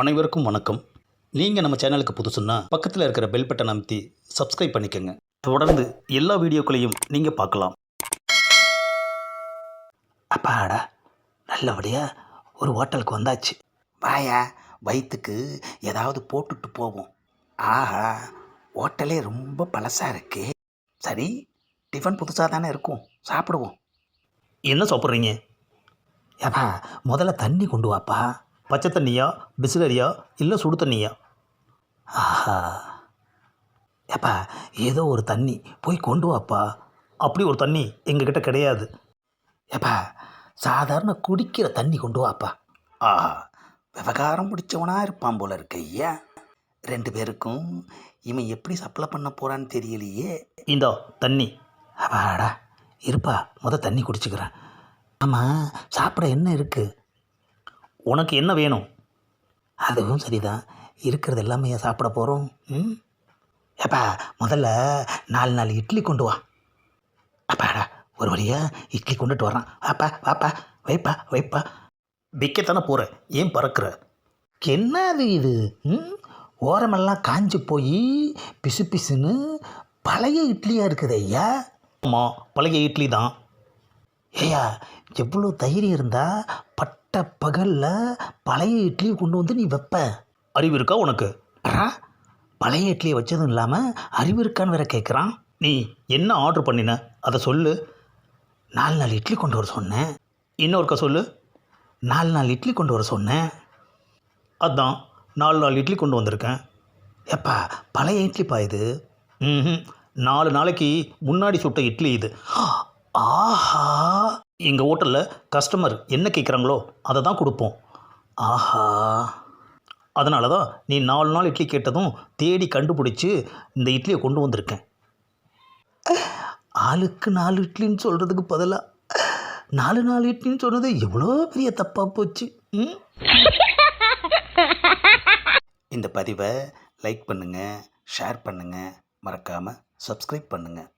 அனைவருக்கும் வணக்கம். நீங்கள் நம்ம சேனலுக்கு புதுசுன்னா பக்கத்தில் இருக்கிற பெல் பட்டன் அமைத்தி சப்ஸ்கிரைப் பண்ணிக்கோங்க. தொடர்ந்து எல்லா வீடியோக்களையும் நீங்கள் பார்க்கலாம். அப்பாடா நல்லபடியாக ஒரு ஹோட்டலுக்கு வந்தாச்சு. வாயா வயிற்றுக்கு ஏதாவது போட்டுட்டு போவோம். ஆஹா ஹோட்டலே ரொம்ப பழசாக இருக்கு. சரி டிஃபன் புதுசாக தானே இருக்கும். சாப்பிடுவோம். என்ன சாப்பிட்றீங்க? ஏப்பா முதல்ல தண்ணி கொண்டு வாப்பா. பச்சை தண்ணியா பிஸ்லரியா இல்லை சுடு தண்ணியா ஆஹா. ஏப்பா ஏதோ ஒரு தண்ணி. போய் கொண்டு வாப்பா. அப்படி ஒரு தண்ணி எங்ககிட்ட கிடையாது. ஏப்பா சாதாரண குடிக்கிற தண்ணி கொண்டு வாப்பா. ஆஹா விவகாரம் பிடிச்சவனா இருப்பான் போல இருக்கு ஐயா. ரெண்டு பேருக்கும் இவன் எப்படி சப்ளை பண்ண போகிறான்னு தெரியலையே. இந்தோ தண்ணி. அப்பாடா இருப்பா முத தண்ணி குடிச்சுக்கிறேன். ஆமாம் சாப்பிட என்ன இருக்குது உனக்கு என்ன வேணும்? அதுவும் சரிதான். இருக்கிறது எல்லாமே சாப்பிட போகிறோம் ம்? ஏப்பா முதல்ல நாலு நாலு இட்லி கொண்டு வா. அப்பாடா ஒரு வழியா இட்லி கொண்டுட்டு வரான் அப்பா வாப்பா வைப்பா வைப்பா. விற்கத்தானே போகிற ஏன் பறக்கிற? என்னது இது? ம்? ஓரமெல்லாம் காஞ்சி போய் பிசு பிசுன்னு பழைய இட்லியாக இருக்குது ஐயா. ஆமாம் பழைய இட்லி தான் ஐயா எவ்வளோ தைரியம் இருந்தால் பட் பட்ட பகலில் பழைய இட்லியை கொண்டு வந்து நீ வைப்ப. அறிவு இருக்கா உனக்கு? பழைய இட்லியை வச்சதும் இல்லாமல் அறிவு இருக்கான்னு வேற கேட்குறான் நீ என்ன ஆர்டர் பண்ணின? அதை சொல்லு. நாலு நாலு இட்லி கொண்டு வர சொன்னேன் இன்னொருக்கா சொல்லு. நாலு நாலு இட்லி கொண்டு வர சொன்னேன் அதான் நாலு நாலு இட்லி கொண்டு வந்திருக்கேன். எப்பா பழைய இட்லிப்பா இது? ம் நாலு நாளைக்கு முன்னாடி சுட்ட இட்லி இது. ஆஹா. எங்கள் ஹோட்டலில் கஸ்டமர் என்ன கேட்குறாங்களோ அதை தான் கொடுப்போம். ஆஹா. அதனால தான் நீ நாலு நாள் இட்லி கேட்டதும் தேடி கண்டுபிடிச்சி இந்த இட்லியை கொண்டு வந்திருக்கேன். ஆளுக்கு நாலு இட்லின்னு சொல்கிறதுக்கு பதிலாக நாலு நாலு இட்லின்னு சொன்னது எவ்வளோ பெரிய தப்பாக போச்சு ம்? இந்த பதிவை லைக் பண்ணுங்கள் ஷேர் பண்ணுங்கள் மறக்காமல் சப்ஸ்கிரைப் பண்ணுங்கள்